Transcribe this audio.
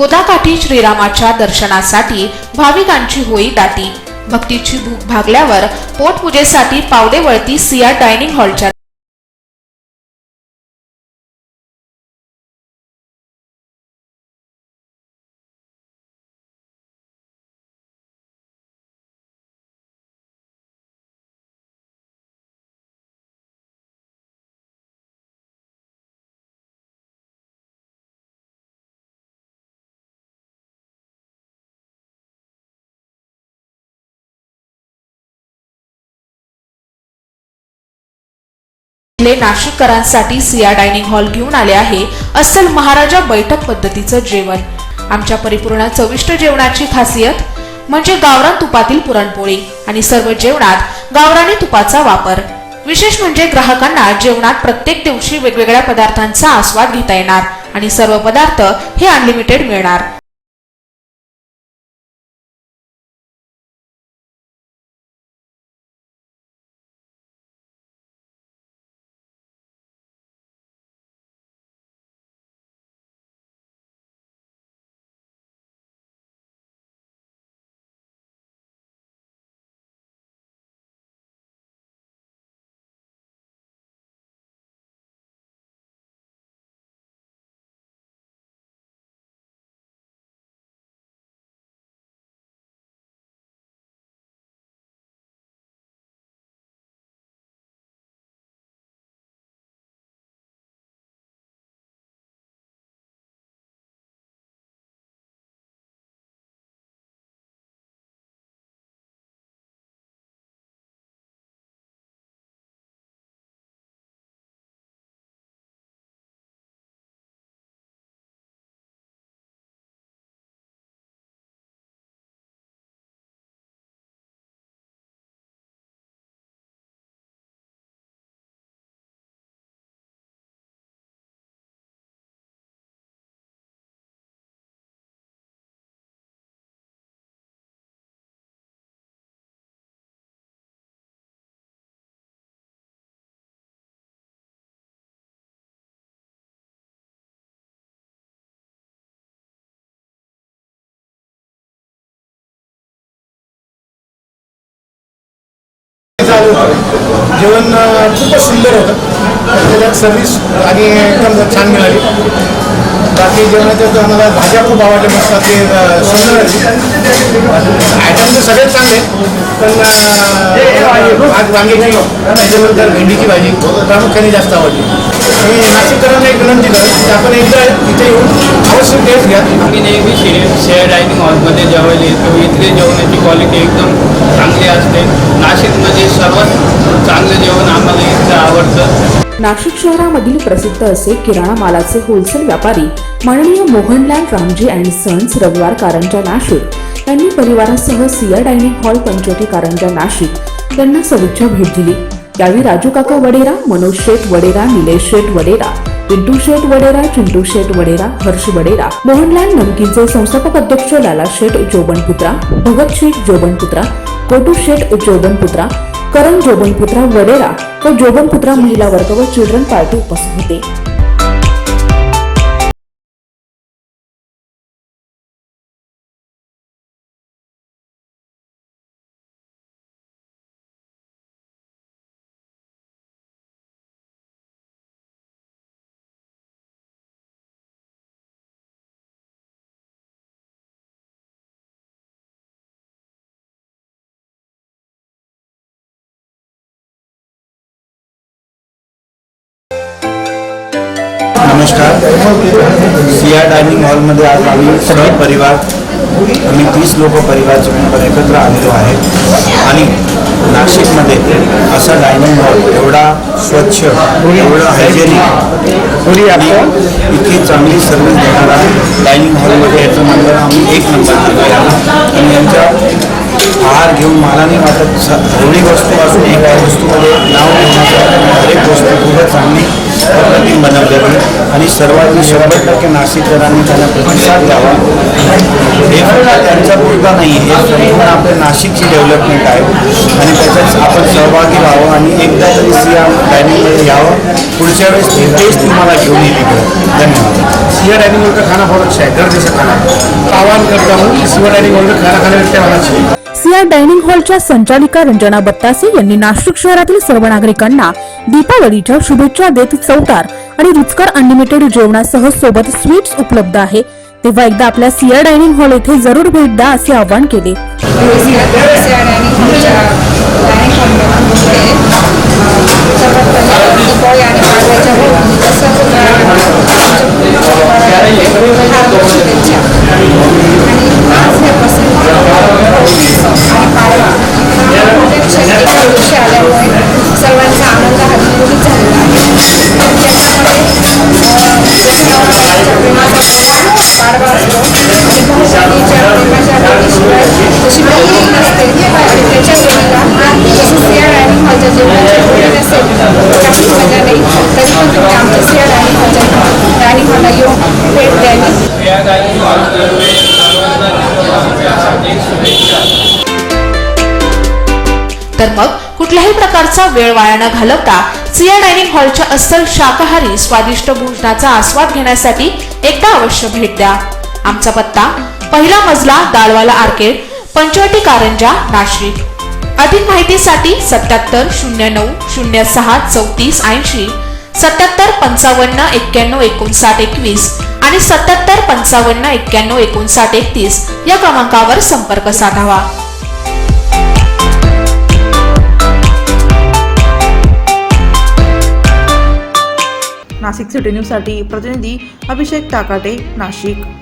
गोदाकाठी श्रीरामाच्या दर्शनासाठी भाविकांची होई दाटी. भक्तीची भूक भागल्यावर पोटपूजेसाठी पावले वळती सिया डायनिंग हॉलच्या ले नाशिककरांसाठी सिया डायनिंग हॉल घेऊन आले आहे अस्सल महाराजा बैठक पद्धतीचं जेवण. आमच्या परिपूर्ण चविष्ट जेवणाची खासियत म्हणजे गावरान तुपातील पुरणपोळी आणि सर्व जेवणात गावरानी तुपाचा वापर. विशेष म्हणजे ग्राहकांना जेवणात प्रत्येक दिवशी वेगवेगळ्या पदार्थांचा आस्वाद घेता येणार आणि सर्व पदार्थ हे अनलिमिटेड मिळणार. होतं जेवण खूपच सुंदर होतं. त्याच्यात सर्विस आणि एकदम छान मिळाली. बाकी जेवणाच्या तर आम्हाला भाज्या खूप आवडल्या मस्त ते सुंदर आयटम तर सगळेच चांगले पण अं, आज वांग्याची त्याच्यानंतर भेंडीची भाजी प्रामुख्याने जास्त आवडली. मी नाशिककरांना एक विनंती करत की आपण एकदा इथे येऊन अवश्य टेस्ट घ्या. आम्ही नेहमी शेअर शेअर डायनिंग हॉलमध्ये जेवायला येतो इथले जेवणाची क्वालिटी एकदम चांगली असते. नाशिक सर्वात चांगलं जेवण आम्हाला इथलं आवडतं. नाशिक शहरामधील प्रसिद्ध असे किराणा मालाचे होलसेल व्यापारी माननीय मोहनलाल रामजी अँड सन्स रविवार कारंजा नाशिक. यांनी परिवारासह सिया डायनिंग हॉल पंचवटी कारंजा नाशिक यांना सदिच्छा भेट दिली. यावेळी राजू काका वडेरा मनोज शेठ वडेरा निलेश शेठ वडेरा पिंटू शेठ वडेरा चिंटू शेठ वडेरा हर्ष वडेरा मोहनलाल नमकीनचे संस्थापक अध्यक्ष लाला शेठ जोबनपुत्रा भगत शेठ जोबनपुत्रा कोटू शेठ जोबनपुत्रा करण जोबनपुत्रा वडेरा व जोबनपुत्रा महिला वर्ग व चिल्ड्रन पार्टी उपस्थित होते. नमस्कार. सिया डायनिंग हॉलमध्ये आज आम्ही सगळे परिवार आम्ही तीस लोक परिवारचे मेंबर एकत्र आलेलो आहे. आणि नाशिकमध्ये असा डायनिंग हॉल एवढा स्वच्छ एवढं हायजेनिक आणि इतकी चांगली सर्व्हिस देणारा डायनिंग हॉलमध्ये याचं नंबर आम्ही एक नंबर याला आणि यांच्या आहार घेऊन मला नाही वाटत. स- एवढी वस्तू असून एका वस्तूमध्ये नाव एक हरेक खूपच चांगली पद्धतीने बनवलेली आणि सर्वांनी शंभर टक्के नाशिककरांनी त्यांना प्रतिसाद द्यावा. हे फक्त त्यांचा मुलगा नाही हे संपूर्ण आपल्या नाशिकची डेव्हलपमेंट आहे. आणि त्याच्यात आपण सहभागी व्हावं आणि एकदा तरी सिया डायनिंगमध्ये यावं. पुढच्या वेळेस तेच टेस्ट तुम्हाला घेऊन येईल इकडे. धन्यवाद. सिया डायनिंग हॉल का खाना बहुत अच्छा है घर जैसा खाना है आह्वान करता हूँ कि सिया डाइनिंग हॉल का खाना खाने व्यक्ति चाहिए सिया डायनिंग हॉलच्या संचालिका रंजना बत्तासे यांनी नाशिक शहरातील सर्व नागरिकांना दीपावलीच्या शुभेच्छा देत चौतार आणि रुचकर अनलिमिटेड जेवणासह सोबत स्वीट्स उपलब्ध आहे. तेव्हा एकदा आपल्या सिया डायनिंग हॉल येथे जरूर भेट द्या असे आवाहन केले. सर्वात आणि तर मग कुठल्याही प्रकारचा वेळ वाया न घालवता सिया डायनिंग हॉलच्या अस्सल शाकाहारी स्वादिष्ट भोजनाचा आस्वाद घेण्यासाठी एकदा अवश्य भेट द्या. आमचा पत्ता पहिला मजला दालवाला आर्केड पंचवटी कारंजा नाशिक. अधिक माहितीसाठी सत्याहत्तर शून्य नऊ शून्य सहा चौतीस ऐंशी. सत्याहत्तर पंचावन्न एक्क्याण्णव एकोणसाठ एकवीस आणि सत्याहत्तर पंचावन्न एक्क्याण्णव एकोणसाठ एकतीस या क्रमांकावर संपर्क साधावा. नाशिक सिटी न्यूजसाठी प्रतिनिधी अभिषेक ताकाटे नाशिक.